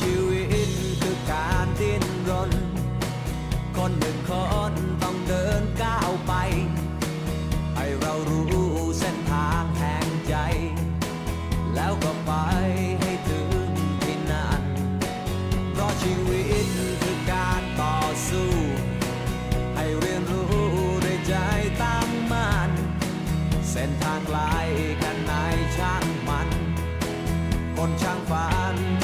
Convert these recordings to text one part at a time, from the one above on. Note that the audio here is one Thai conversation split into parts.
ชีวิตคือการดิ้นรน คนหนึ่งคนต้องเดินก้าวไป ให้เรารู้เส้นทางแห่งใจ แล้วก็ไปให้ถึงที่นั่น เพราะชีวิตคือการต่อสู้ ให้เรียนรู้ด้วยใจตั้งมั่น เส้นทางไกลแค่ไหนช่างมัน คนช่างฝัน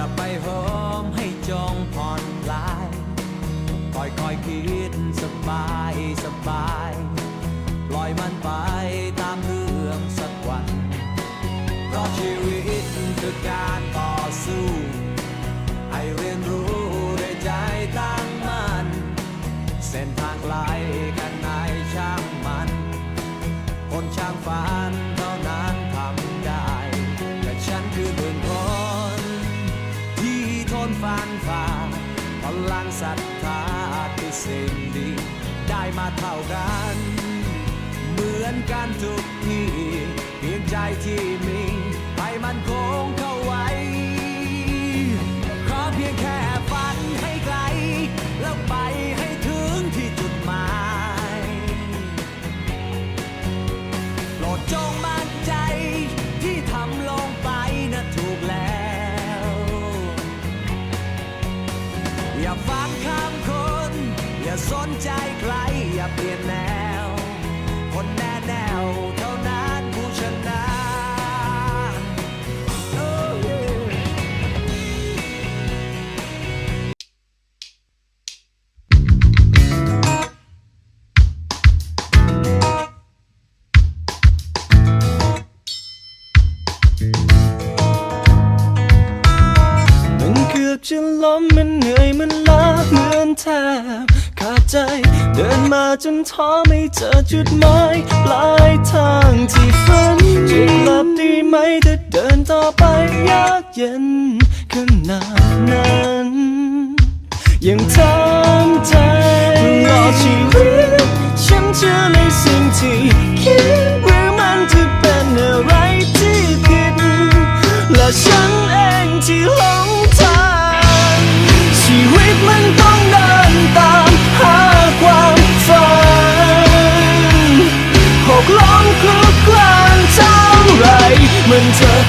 อย่าไปโฮมให้จงผ่อนคลายค่อยๆคิดสบายสบาย ฟันฝ่าพลังศรัทธาคือสิ่งดี ได้มาเท่ากัน เหมือนกันทุกที่เพียงใจที่มีให้มันคงเข้า เปลี่ยนแนว คนแน่แนวเท่านั้นผู้ชนะ Oh, yeah. มันเกือบจะล้มมันเหนื่อยมันล้าเหมือนแทบ ขาดใจ เดินมาจนท้อไม่เจอจุดหมายปลายทางที่ฝันจะกลับดีไหมถ้าเดินต่อไปยากเย็นขนาดนั้นยังทำใจตลอดชีวิตฉันเชื่อในสิ่งที่คิด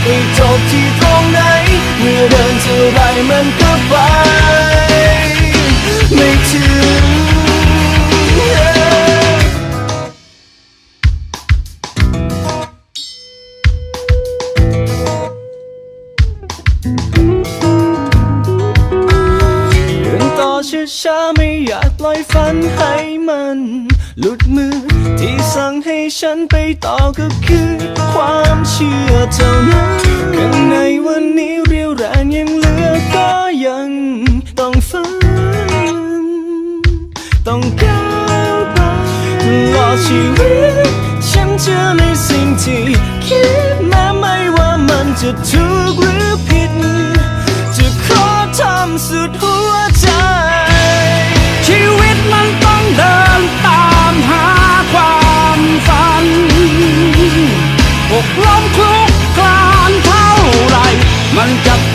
ไปจบที่ตรงไหน เมื่อเดินเท่าไรมันก็ไป ไม่ถึงเดินต่อช้าๆไม่อยากปล่อยฝันให้มัน หลุดมือที่สั่งให้ฉันไปต่อก็คือ เชื่อเท่านั้นข้างในวันนี้เรียวแรงยังเหลือก็ยังต้องฝัน ต้องก้าวไปตลอดชีวิต ฉันเชื่อในสิ่งที่คิดแม้ไม่ว่ามันจะถูกหรือผิด จะขอทำสุดหัว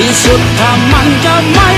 ที่สุดถ้ามันจะไม่